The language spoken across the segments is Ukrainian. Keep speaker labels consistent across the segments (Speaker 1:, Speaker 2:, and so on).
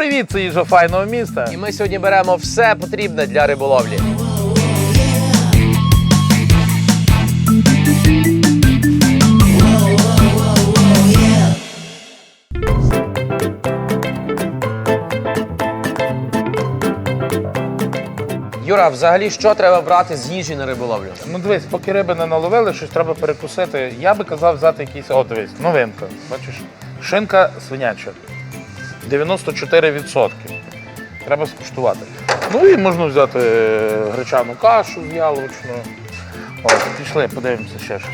Speaker 1: привіт, це їжа файного міста.
Speaker 2: І ми сьогодні беремо все потрібне для риболовлі. Юра, взагалі, що треба брати з їжі на риболовлю?
Speaker 1: Ну дивись, поки риби не наловили, щось треба перекусити. Я би казав взяти якийсь. О, дивись, новинка. Бачиш, шинка свиняча. 94%. Треба скуштувати. Ну і можна взяти е, гречану кашу з яловичною. О, пішли, подивимося ще щось.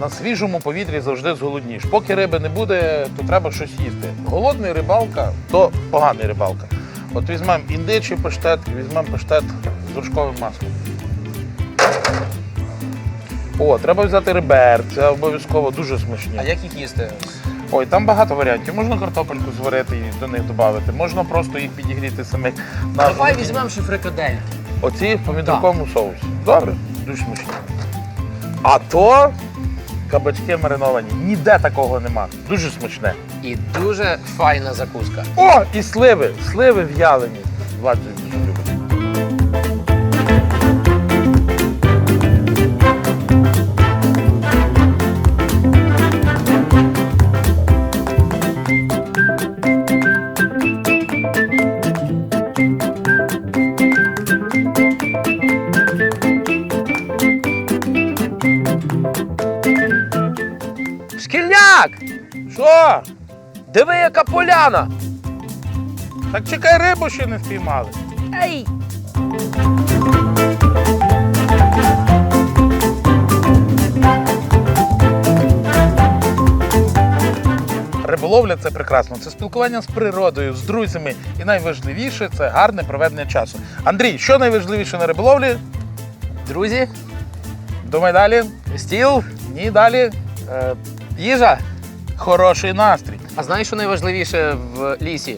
Speaker 1: На свіжому повітрі завжди зголодніш. Поки риби не буде, то треба щось їсти. Голодний рибалка то поганий рибалка. От візьмемо індичий паштет, візьмемо паштет з вершковим маслом. О, треба взяти ребер, це обов'язково дуже смачні.
Speaker 2: А як їх їсти?
Speaker 1: Ой, там багато варіантів. Можна картопельку зварити і до них додати, можна просто їх підігріти самих. на-
Speaker 2: Давай візьмемо ще фрикадельки.
Speaker 1: Оці в помідорковому соусі. Добре, дуже смачні. А то кабачки мариновані. Ніде такого нема. Дуже смачне.
Speaker 2: І дуже файна закуска.
Speaker 1: О, і сливи. Сливи в'ялені. Владі дуже любить. Що?
Speaker 2: Диви, яка поляна!
Speaker 1: Так чекай, рибу ще не спіймали.
Speaker 2: Ей!
Speaker 1: Риболовля це прекрасно. Це спілкування з природою, з друзями. І найважливіше це гарне проведення часу. Андрій, що найважливіше на риболовлі?
Speaker 2: Друзі,
Speaker 1: Думай далі.
Speaker 2: стіл,
Speaker 1: Ні, далі.
Speaker 2: е, їжа.
Speaker 1: Хороший настрій.
Speaker 2: А знаєш, що найважливіше в лісі?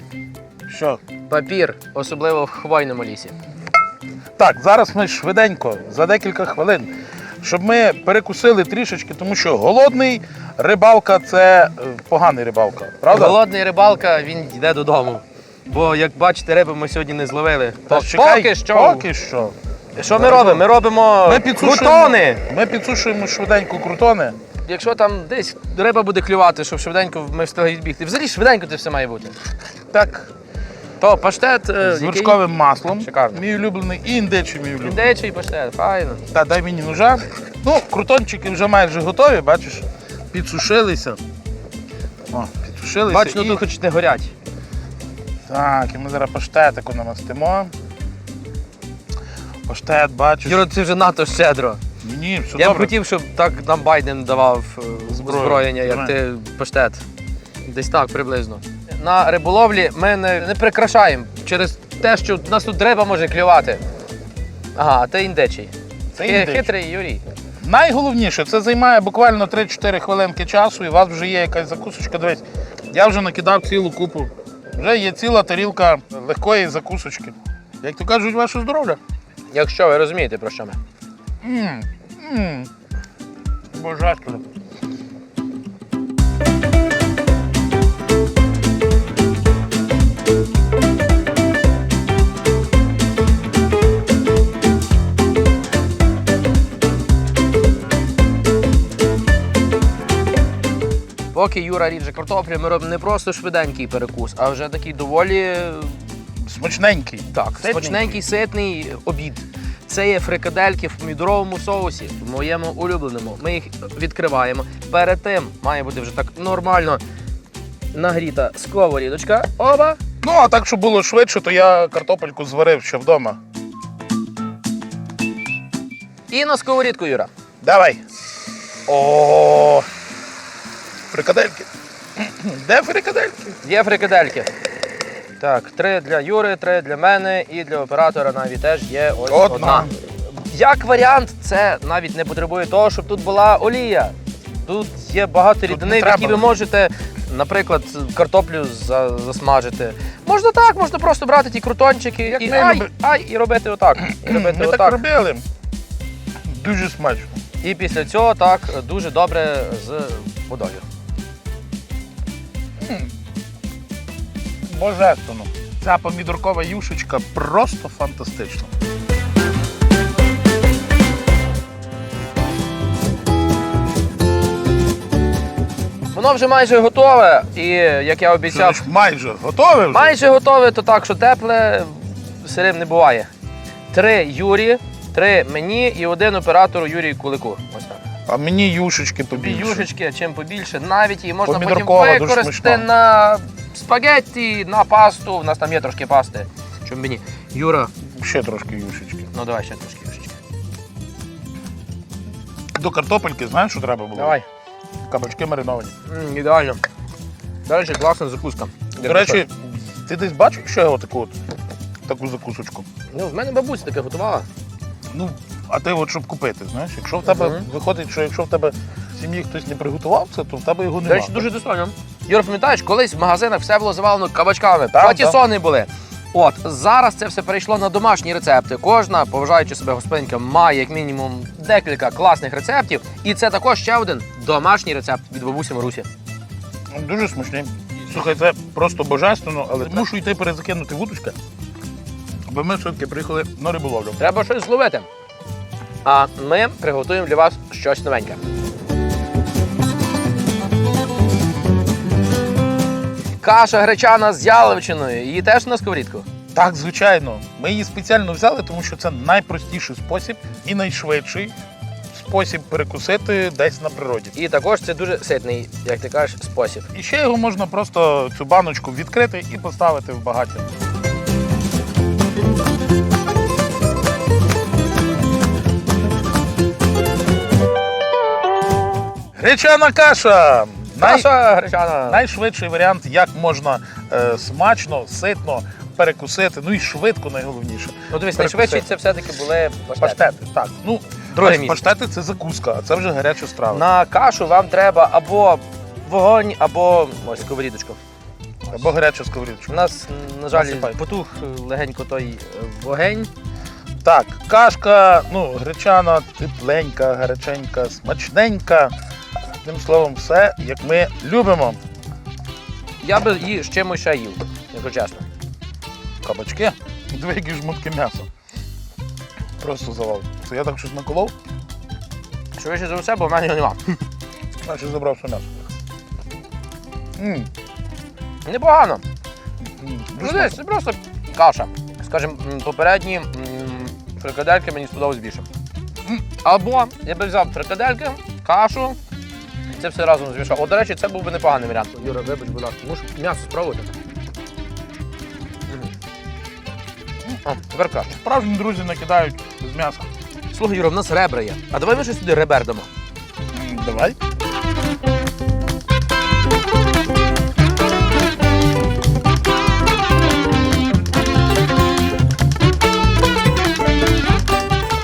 Speaker 1: Що?
Speaker 2: Папір, особливо в хвойному лісі.
Speaker 1: Так, зараз ми швиденько, за декілька хвилин, щоб ми перекусили трішечки, тому що голодний рибалка це е, поганий рибалка. Правда?
Speaker 2: Голодний рибалка, він йде додому. Бо, як бачите, риби ми сьогодні не зловили.
Speaker 1: Та чекай,
Speaker 2: поки що.
Speaker 1: Поки що.
Speaker 2: Що ми робимо? Ми робимо
Speaker 1: Ми підсушуємо,
Speaker 2: крутони.
Speaker 1: ми підсушуємо швиденько крутони.
Speaker 2: Якщо там десь риба буде клювати, щоб швиденько ми встигли відбігти. Взагалі швиденько це все має бути.
Speaker 1: Так,
Speaker 2: То паштет, е,
Speaker 1: з вершковим маслом.
Speaker 2: Шикарно.
Speaker 1: Мій улюблений і індичий мій улюблений.
Speaker 2: індичий паштет, файно.
Speaker 1: Та дай мені ножа. Ну, крутончики вже майже готові, бачиш, підсушилися. О, підсушилися.
Speaker 2: Бачу, ну
Speaker 1: і...
Speaker 2: тут хоч не горять.
Speaker 1: Так, і ми зараз паштетику намастимо. Паштет, бачиш.
Speaker 2: Юро, це вже надто щедро.
Speaker 1: Ні, все
Speaker 2: Я б
Speaker 1: добре.
Speaker 2: хотів, щоб так нам Байден давав е,
Speaker 1: Зброю.
Speaker 2: озброєння, як
Speaker 1: Давай.
Speaker 2: ти паштет. Десь так приблизно. На риболовлі ми не, не прикрашаємо через те, що в нас тут риба може клювати. Ага, а ти індичий.
Speaker 1: Це
Speaker 2: Хи-
Speaker 1: індичий.
Speaker 2: Хитрий Юрій.
Speaker 1: Найголовніше, це займає буквально 3-4 хвилинки часу, і у вас вже є якась закусочка. Дивись, я вже накидав цілу купу. Вже є ціла тарілка легкої закусочки. Як то кажуть, ваше здоров'я.
Speaker 2: Якщо ви розумієте, про що ми.
Speaker 1: Мм, мм. Божественно.
Speaker 2: Поки Юра ріже картоплю, ми робимо не просто швиденький перекус, а вже такий доволі
Speaker 1: Смачненький.
Speaker 2: так,
Speaker 1: Ситненький.
Speaker 2: смачненький, ситний обід. Це є фрикадельки в помідоровому соусі, в моєму улюбленому. Ми їх відкриваємо. Перед тим має бути вже так нормально нагріта сковорідочка. Оба!
Speaker 1: Ну, а так, щоб було швидше, то я картопельку зварив ще вдома.
Speaker 2: І на сковорідку, Юра.
Speaker 1: Давай. О, фрикадельки. Де фрикадельки?
Speaker 2: Є фрикадельки. Так, три для Юри, три для мене і для оператора навіть теж є ось
Speaker 1: Одна.
Speaker 2: одна. Як варіант, це навіть не потребує того, щоб тут була олія. Тут є багато
Speaker 1: Тут
Speaker 2: рідини, в які ви можете, наприклад, картоплю за- засмажити. Можна так, можна просто брати ті крутончики
Speaker 1: Як
Speaker 2: і
Speaker 1: ми
Speaker 2: ай,
Speaker 1: люби-
Speaker 2: ай, і робити отак. І робити
Speaker 1: Ми так
Speaker 2: отак.
Speaker 1: робили. Дуже смачно.
Speaker 2: І після цього так дуже добре з водою.
Speaker 1: Божественно. Ця помідоркова юшечка просто фантастична.
Speaker 2: Воно вже майже готове, і як я обіцяв,
Speaker 1: майже готове вже?
Speaker 2: майже готове, то так, що тепле, сирим не буває. Три Юрі, три мені і один оператору Юрію Кулику. Ось так.
Speaker 1: А мені юшечки побільше.
Speaker 2: юшечки, чим побільше, навіть її можна потім
Speaker 1: Помідоркова, дуже
Speaker 2: використати
Speaker 1: смачна.
Speaker 2: на спагетті, на пасту. У нас там є трошки пасти. Чому мені? Юра,
Speaker 1: Ще трошки юшечки.
Speaker 2: ну давай ще трошки юшечки.
Speaker 1: До картопельки знаєш, що треба було?
Speaker 2: Давай.
Speaker 1: Кабачки мариновані.
Speaker 2: М, ідеально. До речі, класна закуска.
Speaker 1: До речі, ти десь бачив ще отаку от, таку закусочку?
Speaker 2: ну, в мене бабуся таке готувала.
Speaker 1: Ну, а ти от щоб купити, знаєш, якщо в тебе
Speaker 2: Мгм.
Speaker 1: виходить, що якщо в тебе в сім'ї хтось не приготував це, то в тебе його
Speaker 2: До
Speaker 1: немає.
Speaker 2: речі, дуже достойно. Юра, пам'ятаєш, колись в магазинах все було завалено кабачками,
Speaker 1: Так,
Speaker 2: патісони були. От зараз це все перейшло на домашні рецепти. Кожна, поважаючи себе господинка, має як мінімум декілька класних рецептів. І це також ще один домашній рецепт від бабусі Марусі.
Speaker 1: Ну, Дуже смачний. Слухай, це просто божественно, але мушу йти перезакинути вудочка, бо ми все-таки приїхали на риболовлю.
Speaker 2: Треба щось зловити. А ми приготуємо для вас щось новеньке. Каша гречана з яловичиною. Її теж на сковорідку.
Speaker 1: Так, звичайно. Ми її спеціально взяли, тому що це найпростіший спосіб і найшвидший спосіб перекусити десь на природі.
Speaker 2: І також це дуже ситний, як ти кажеш, спосіб.
Speaker 1: І ще його можна просто цю баночку відкрити і поставити в багаття. Гречана каша!
Speaker 2: Каша гречана.
Speaker 1: Найшвидший варіант, як можна е, смачно, ситно перекусити, ну і швидко найголовніше.
Speaker 2: Ну дивись,
Speaker 1: Перекусити.
Speaker 2: найшвидші це все-таки були паштети.
Speaker 1: Паштети, так. Ну,
Speaker 2: Друге місце.
Speaker 1: паштети це закуска, а це вже гаряча страва.
Speaker 2: На кашу вам треба або вогонь, або ось сковорідочку.
Speaker 1: Або гаряча
Speaker 2: У нас, на жаль,
Speaker 1: Насипай.
Speaker 2: потух легенько той е, вогень.
Speaker 1: Так, кашка, ну, гречана, тепленька, гаряченька, смачненька. Тим словом, все, як ми любимо.
Speaker 2: Я би її з чимось ще їв, якщо чесно.
Speaker 1: Кабачки, дві які жмутки м'яса. Просто завал. Це я так щось наколов,
Speaker 2: Швидше за все, бо в мене його нема.
Speaker 1: наче забрав все м'ясо. М,
Speaker 2: Непогано.
Speaker 1: м,
Speaker 2: Ну, дивись, це просто каша. Скажімо, м, попередні м, фрикадельки мені сподобались більше. М, Або я би взяв фрикадельки, кашу, це все разом змішав. О, до речі, це був би непоганий варіант. Юра, вибач, будь ласка, мушу м'ясо спробувати. О, тепер краще.
Speaker 1: Справжні друзі накидають з м'яса.
Speaker 2: Слухай, Юра, в нас ребра є. А давай ми щось сюди ребер дамо.
Speaker 1: Давай.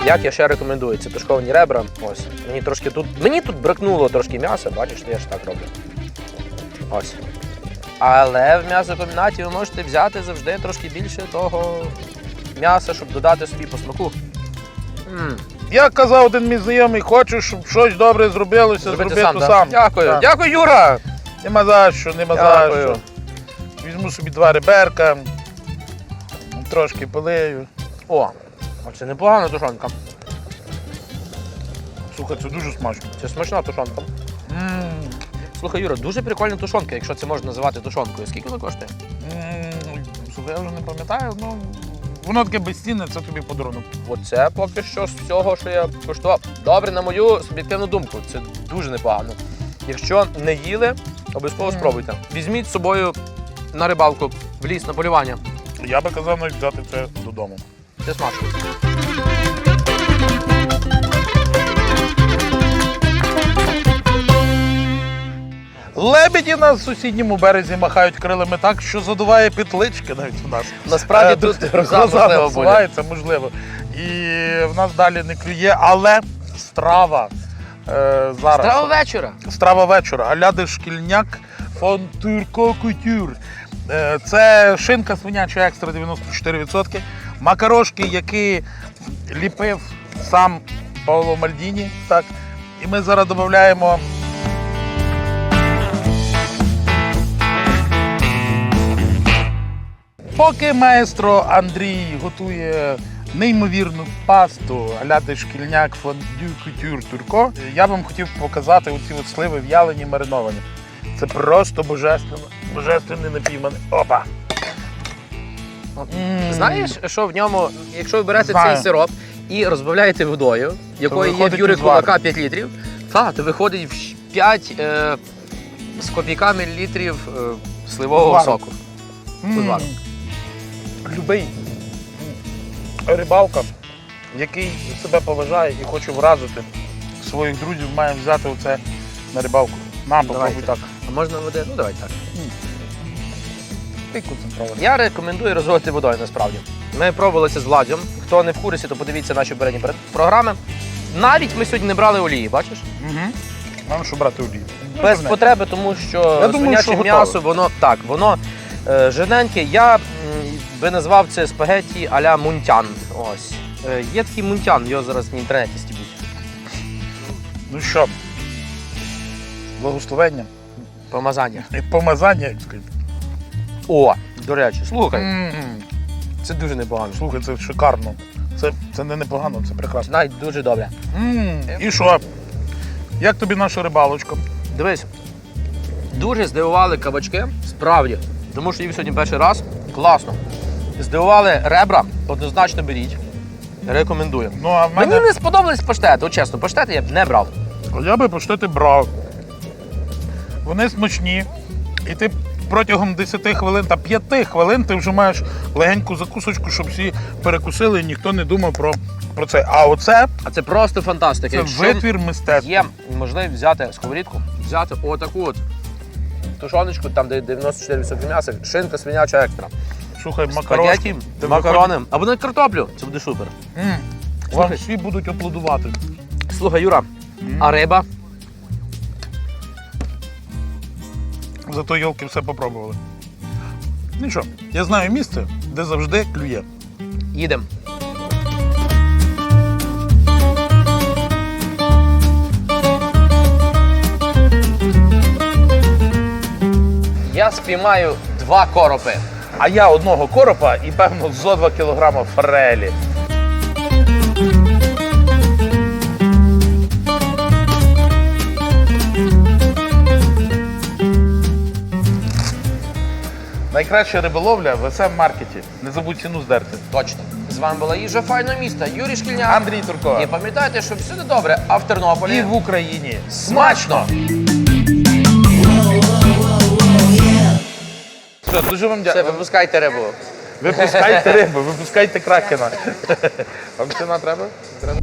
Speaker 2: Як я ще рекомендую, це тушковані ребра. Ось. Мені трошки тут. Мені тут бракнуло трошки м'яса, бачиш, я ж так роблю. Ось. Але в м'ясокомбінаті ви можете взяти завжди трошки більше того м'яса, щоб додати собі по смаку. М,
Speaker 1: Як казав один мій знайомий, хочеш, щоб щось добре зробилося,
Speaker 2: Зробити
Speaker 1: зроби
Speaker 2: сам,
Speaker 1: то
Speaker 2: да?
Speaker 1: сам.
Speaker 2: Дякую.
Speaker 1: Так.
Speaker 2: Дякую, Юра!
Speaker 1: Нема за що, нема за
Speaker 2: Дякую.
Speaker 1: що. Візьму собі два реберка, трошки полею.
Speaker 2: О, оце непогана тушонка.
Speaker 1: Слухай, це дуже смачно.
Speaker 2: Це смачна тушонка.
Speaker 1: М,
Speaker 2: Слухай, Юра, дуже прикольна тушонка, якщо це можна називати тушонкою. Скільки вона коштує?
Speaker 1: м, Слухай, я вже не пам'ятаю, ну воно таке безцінне, це тобі подарунок.
Speaker 2: Оце поки що з всього, що я коштував. Добре, на мою суб'єктивну думку, це дуже непогано. Якщо не їли, обов'язково спробуйте. Візьміть з собою на рибалку в ліс на полювання.
Speaker 1: Я би казав навіть взяти це додому.
Speaker 2: Це смачно.
Speaker 1: Лебеді на сусідньому березі махають крилами так, що задуває петлички навіть у нас.
Speaker 2: Насправді
Speaker 1: Е,
Speaker 2: тут можливо
Speaker 1: насувається, можливо. І в нас далі не клює, але страва е, зараз.
Speaker 2: Страва вечора.
Speaker 1: Страва вечора. Аляди шкільняк фон Турко Кутюр. Е, Це шинка свиняча екстра 94%. Макарошки, які ліпив сам Павло Мальдіні. Так. І ми зараз додаємо Поки маестро Андрій готує неймовірну пасту аляти шкільняк фондю кутюр турко, я вам хотів показати оці от сливи в'ялені мариновані. Це просто божественно, божественний напій. в мене. Опа! М.
Speaker 2: Знаєш, що в ньому, якщо ви берете
Speaker 1: Знаю.
Speaker 2: цей сироп і розбавляєте водою, якої є в
Speaker 1: виходить узвар.
Speaker 2: Кулака 5 літрів, та, то виходить в 5 е, з копійками літрів е, сливового
Speaker 1: Узвару.
Speaker 2: соку.
Speaker 1: М. Любий рибалка, який себе поважає і хоче вразити своїх друзів, має взяти оце на рибалку. На, попробуй
Speaker 2: Давайте.
Speaker 1: так.
Speaker 2: А можна води? Ну давай так.
Speaker 1: Ти концентрований.
Speaker 2: Я рекомендую розводити водою насправді. Ми пробувалися з Владзем. Хто не в курсі, то подивіться наші попередні перед- програми. Навіть ми сьогодні не брали олії, бачиш?
Speaker 1: Угу. Нам що брати олію. Ну,
Speaker 2: Без потреби, тому що
Speaker 1: Я думаю,
Speaker 2: свиняче
Speaker 1: що готове.
Speaker 2: м'ясо, воно так, воно е, жирненьке. Я би назвав це спагетті а-ля мунтян. Ось. Е, є такий мунтян, його зараз в інтернеті стібуть.
Speaker 1: Ну що, благословення
Speaker 2: Помазання.
Speaker 1: і помазання. як сказати.
Speaker 2: О, до речі, слухай,
Speaker 1: М,
Speaker 2: це дуже непогано.
Speaker 1: Слухай, це шикарно. Це, це не непогано, це прекрасно.
Speaker 2: Навіть дуже добре.
Speaker 1: М, І що? Як тобі наша рибалочка?
Speaker 2: Дивись, дуже здивували кабачки, справді. Тому що їх сьогодні перший раз. Класно. Здивували ребра, однозначно беріть. Рекомендую.
Speaker 1: Ну, а в
Speaker 2: Мені не сподобались паштети, от чесно, паштети я б не брав.
Speaker 1: я би поштити брав. Вони смачні. І ти протягом 10 хвилин та 5 хвилин ти вже маєш легеньку закусочку, щоб всі перекусили і ніхто не думав про, про це. А оце
Speaker 2: А це просто фантастика.
Speaker 1: це
Speaker 2: Якщо
Speaker 1: витвір мистецтва.
Speaker 2: є можливість взяти сковорідку, взяти отаку от тушоночку, там де 94% м'яса, шинка свиняча екстра.
Speaker 1: Слухай, макарошки. Ти
Speaker 2: макарони. Або на картоплю. Це буде супер.
Speaker 1: М, Вам
Speaker 2: Слухай.
Speaker 1: всі будуть аплодувати.
Speaker 2: Слухай, Юра, а риба?
Speaker 1: Зато йолки все попробували. Нічого, я знаю місце, де завжди клює.
Speaker 2: Їдемо. Я спіймаю два коропи.
Speaker 1: А я одного коропа і, певно, зо 2 кілограма форелі. Найкраща риболовля в СМ маркеті. Не забудь ціну здерти.
Speaker 2: Точно. З вами була їжа файного міста. Юрій Шкільняк.
Speaker 1: Андрій Турко.
Speaker 2: І пам'ятайте, що все добре, а в Тернополі
Speaker 1: І в Україні.
Speaker 2: смачно!
Speaker 1: Все, дуже вам
Speaker 2: Все,
Speaker 1: дякую.
Speaker 2: випускайте рибу.
Speaker 1: Випускайте рибу, випускайте кракена. Вам ціна треба?